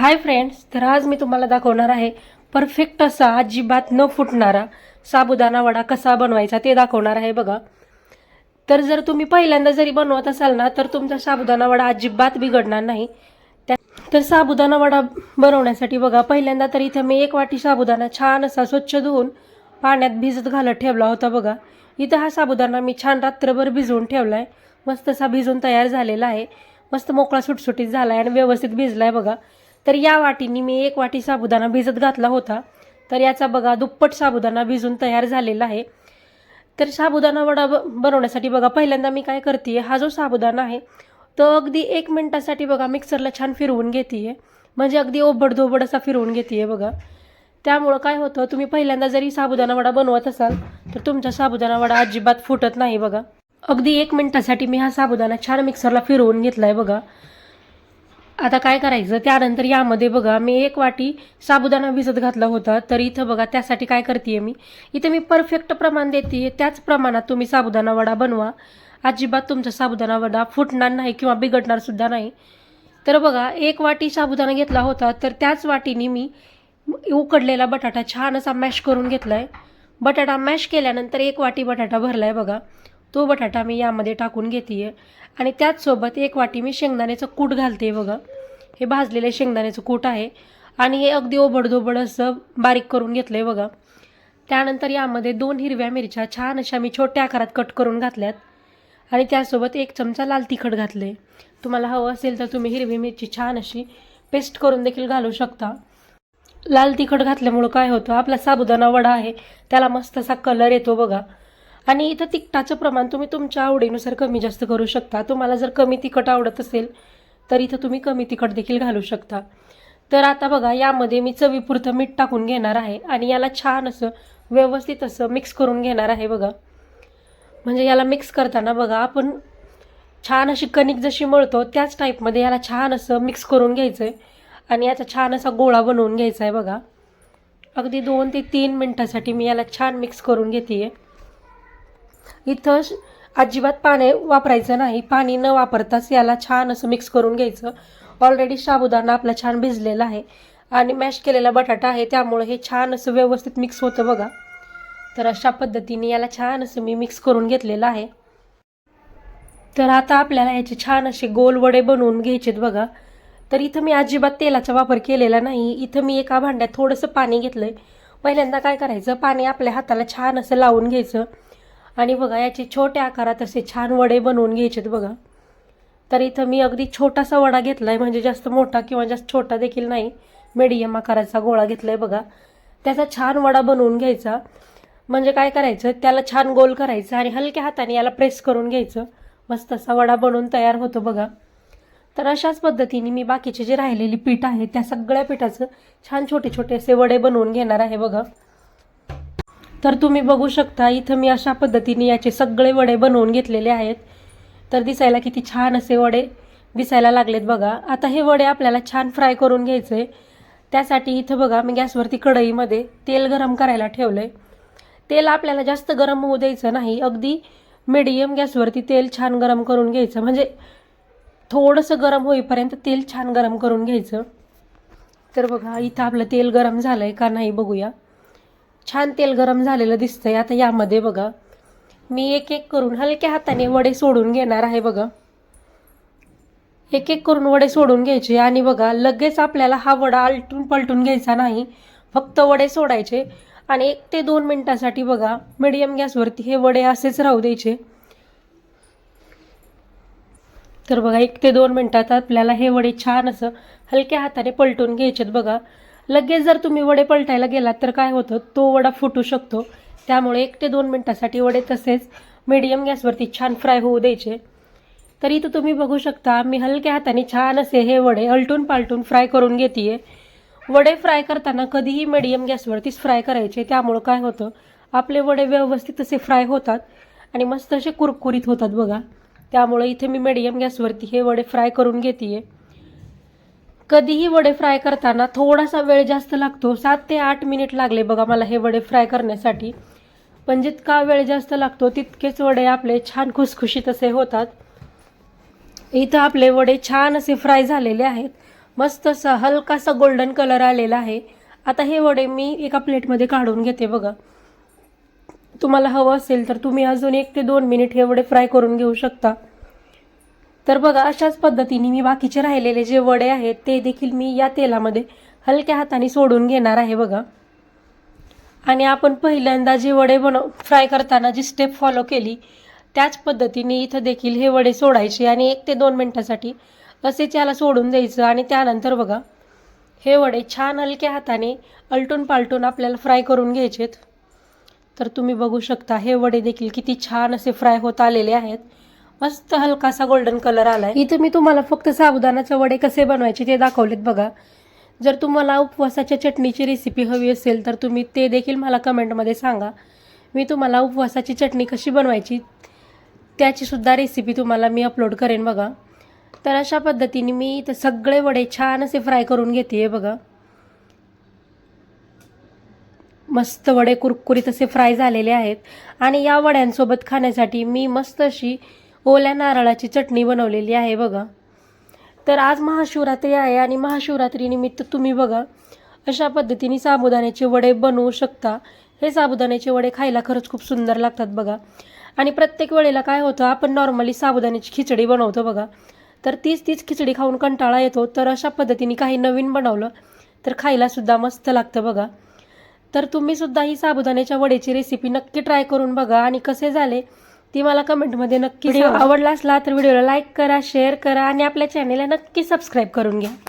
Hi friends तर आज मी तुम्हाला दाखवणार आहे परफेक्ट असा अजिबात न फुटणारा साबुदाणा वडा कसा बनवायचा ते दाखवणार आहे बघा. तर जर तुम्ही पहिल्यांदा जरी बनवत असाल ना तर तुमचा साबुदाणा वडा अजिबात बिघडणार नाही. त्या तर साबुदाणा वडा बनवण्यासाठी बघा पहिल्यांदा तर इथं मी एक वाटी साबुदाणा छान असा स्वच्छ धुवून पाण्यात भिजत घालत ठेवला होता बघा. इथं हा साबुदाणा मी छान रात्रभर भिजवून ठेवला आहे मस्त असा भिजून तयार झालेला आहे. मस्त मोकळा सुटसुटीत झाला आहे आणि व्यवस्थित भिजला आहे बघा. तर या वाटीनी मी एक वाटी साबुदाणा भिजत घातला होता. तर याचा बघा दुप्पट साबुदाणा भिजून तयार झालेला आहे. तर साबुदाणा वडा ब बनवण्यासाठी बघा पहिल्यांदा मी काय करते हा जो साबुदाणा आहे तो अगदी एक मिनटासाठी बघा मिक्सरला छान फिरवून घेते म्हणजे अगदी ओबडधोबड असा फिरवून घेते बघा. त्यामुळं काय होतं तुम्ही पहिल्यांदा जरी साबुदाणा वडा बनवत असाल तर तुमचा साबुदाणा वडा अजिबात फुटत नाही बघा. अगदी एक मिनटासाठी मी हा साबुदाणा छान मिक्सरला फिरवून घेतला आहे बघा. आता काय करायचं? त्यानंतर यामध्ये बघा मी एक वाटी साबुदाणा भिजत घातला होता. तर इथं बघा त्यासाठी काय करते मी? इथं मी परफेक्ट प्रमाण देते त्याच प्रमाणात तुम्ही साबुदाणा वडा बनवा. अजिबात तुमचा साबुदाणा वडा फुटणार नाही किंवा बिघडणार सुद्धा नाही. तर बघा एक वाटी साबुदाणा घेतला होता. तर त्याच वाटीने मी उकडलेला बटाटा छान असा मॅश करून घेतला आहे बटाटा मॅश केल्यानंतर एक वाटी बटाटा भरला आहे बघा. तो बटाटा मी यामध्ये टाकून घेते आहे आणि त्याचसोबत एक वाटी मी शेंगदाण्याचं कूट घालते बघा. हे भाजलेले शेंगदाण्याचं कूट आहे. आणि हे अगदी ओबडधोबड असं बारीक करून घेतलं आहे बघा. त्यानंतर यामध्ये दोन हिरव्या मिरच्या छान अशा मी छोट्या आकारात कट करून घातल्यात. आणि त्यासोबत एक चमचा लाल तिखट घातले तुम्हाला हवं असेल तर तुम्ही हिरवी मिरची छान अशी पेस्ट करून देखील घालू शकता. लाल तिखट घातल्यामुळं काय होतं? आपला साबुदाणा वडा आहे. त्याला मस्त असा कलर येतो बघा. आणि इथं तिखटाचं प्रमाण तुम्ही तुमच्या आवडीनुसार कमी जास्त करू शकता. तुम्हाला जर कमी तिखट आवडत असेल तर इथं तुम्ही कमी तिखट देखील घालू शकता. तर आता बघा यामध्ये मी चवीपुरतं मीठ टाकून घेणार आहे आणि याला छान असं व्यवस्थित असं मिक्स करून घेणार आहे बघा. म्हणजे याला मिक्स करताना बघा आपण छान अशी कणिक जशी मळतो त्याच टाईपमध्ये याला छान असं मिक्स करून घ्यायचं आहे आणि याचा छान असा गोळा बनवून घ्यायचा आहे बघा. अगदी दोन ते तीन मिनटासाठी मी याला छान मिक्स करून घेते आहे इथं अजिबात पाणी वापरायचं नाही. पाणी न वापरताच याला छान असं मिक्स करून घ्यायचं. ऑलरेडी साबुदाणा आपला छान भिजलेला आहे. आणि मॅश केलेला बटाटा आहे. त्यामुळे हे छान असं व्यवस्थित मिक्स होतं बघा. तर अशा पद्धतीने याला छान असं मी मिक्स करून घेतलेलं आहे. तर आता आपल्याला याचे छान असे गोल वडे बनवून घ्यायचेत बघा. तर इथं मी अजिबात तेलाचा वापर केलेला नाही. इथं मी एका भांड्यात थोडंसं पाणी घेतलं आहे पहिल्यांदा काय करायचं? पाणी आपल्या हाताला छान असं लावून घ्यायचं. आणि बघा याचे छोट्या आकारात असे छान वडे बनवून घ्यायचेत बघा. तर इथं मी अगदी छोटासा वडा घेतला आहे म्हणजे जास्त मोठा किंवा जास्त छोटा देखील नाही मीडियम आकाराचा गोळा घेतला आहे बघा. त्याचा छान वडा बनवून घ्यायचा. म्हणजे काय करायचं त्याला छान गोल करायचं आणि हलक्या हाताने याला प्रेस करून घ्यायचं. मस्त असा वडा बनवून तयार होतो बघा. तर अशाच पद्धतीने मी बाकीचे जे राहिलेली पीठ आहे त्या सगळ्या पिठाचं छान छोटे छोटे असे वडे बनवून घेणार आहे बघा. तर तुम्ही बघू शकता इथं मी अशा पद्धतीने याचे सगळे वडे बनवून घेतलेले आहेत. तर दिसायला किती छान असे वडे दिसायला लागलेत बघा. आता हे वडे आपल्याला छान फ्राय करून घ्यायचे. त्यासाठी इथं बघा मी गॅसवरती कढईमध्ये तेल गरम करायला ठेवलं आहे तेल आपल्याला जास्त गरम होऊ द्यायचं नाही. अगदी मिडियम गॅसवरती तेल छान गरम करून घ्यायचं. म्हणजे थोडंसं गरम होईपर्यंत तेल छान गरम करून घ्यायचं. तर बघा इथं आपलं तेल गरम झालं आहे का नाही बघूया. छान तेल गरम झालेलं दिसतंय. आता यामध्ये बघा मी एक एक करून हलक्या हाताने वडे सोडून घेणार आहे बघा. एक एक करून वडे सोडून घ्यायचे आणि बघा लगेच आपल्याला हा वडा आलटून पलटून घ्यायचा नाही. फक्त वडे सोडायचे आणि एक ते दोन मिनटासाठी बघा मिडियम गॅसवरती हे वडे असेच राहू द्यायचे. तर बघा एक ते दोन मिनटात आपल्याला हे वडे छान असं हलक्या हाताने पलटून घ्यायचेत बघा. लगेच जर तुम्ही वडे पलटायला गेलात तर काय होतं? तो वडा फुटू शकतो. त्यामुळे एक ते दोन मिनटासाठी वडे तसेच मीडियम गॅसवरती छान फ्राय होऊ द्यायचे. तर इथं तुम्ही बघू शकता मी हलक्या हाताने छान असे हे वडे अलटून पालटून फ्राय करून घेते वडे फ्राय करताना कधीही मिडियम गॅसवरतीच फ्राय करायचे. त्यामुळं काय होतं? आपले वडे व्यवस्थित असे फ्राय होतात आणि मस्त असे कुरकुरीत होतात बघा. त्यामुळे इथे मी मिडियम गॅसवरती हे वडे फ्राय करून घेते कधीही वडे फ्राय करताना थोडासा वेळ जास्त लागतो. सात ते आठ मिनिट लागले बघा मला हे वडे फ्राय करण्यासाठी. म्हणजे पण जितका वेळ जास्त लागतो तितकेच वडे आपले छान खुसखुशीत असे होतात. इथं आपले वडे छान असे फ्राय झालेले आहेत. मस्त असा हलकासा गोल्डन कलर आलेला आहे. आता हे वडे मी एका प्लेटमध्ये काढून घेते बघा. तुम्हाला हवं असेल तर तुम्ही अजून एक ते दोन मिनिट हे वडे फ्राय करून घेऊ शकता. तर बघा अशाच पद्धतीने मी बाकीचे राहिलेले जे वडे आहेत ते देखील मी या तेलामध्ये हलक्या हाताने सोडून घेणार आहे बघा. आणि आपण पहिल्यांदा जे वडे बनव फ्राय करताना जी स्टेप फॉलो केली त्याच पद्धतीने इथं देखील हे वडे सोडायचे आणि एक ते दोन मिनटासाठी असेच याला सोडून द्यायचं. आणि त्यानंतर बघा हे वडे छान हलक्या हाताने अलटून पालटून आपल्याला फ्राय करून घ्यायचेत. तर तुम्ही बघू शकता हे वडे देखील किती छान असे फ्राय होत आलेले आहेत. मस्त हलकासा गोल्डन कलर आलाय. इथं मी तुम्हाला फक्त साबुदाण्याचे वडे कसे बनवायचे ते दाखवलेत बघा. जर तुम्हाला उपवासाच्या चटणीची रेसिपी हवी असेल तर तुम्ही ते देखील मला कमेंटमध्ये सांगा. मी तुम्हाला उपवासाची चटणी कशी बनवायची त्याचीसुद्धा रेसिपी तुम्हाला मी अपलोड करेन बघा. तर अशा पद्धतीने मी इथं सगळे वडे छान असे फ्राय करून घेते आहे बघा. मस्त वडे कुरकुरीत असे फ्राय झालेले आहेत. आणि या वड्यांसोबत खाण्यासाठी मी मस्त अशी ओल्या नारळाची चटणी बनवलेली आहे बघा. तर आज महाशिवरात्री आहे आणि महाशिवरात्रीनिमित्त तुम्ही बघा अशा पद्धतीने साबुदाण्याचे वडे बनवू शकता. हे साबुदाण्याचे वडे खायला खरंच खूप सुंदर लागतात बघा. आणि प्रत्येक वेळेला काय होतं आपण नॉर्मली साबुदाण्याची खिचडी बनवतो बघा. तर तीच तीच खिचडी खाऊन कंटाळा येतो. तर अशा पद्धतीने काही नवीन बनवलं तर खायलासुद्धा मस्त लागतं बघा. तर तुम्ही सुद्धा ही साबुदाण्याच्या वड्याची रेसिपी नक्की ट्राय करून बघा. आणि कसे झाले ती मला कमेंटमध्ये नक्की आवडला असला तर व्हिडिओला लाईक करा शेअर करा आणि आपल्या चॅनेलला नक्की सबस्क्राईब करून घ्या.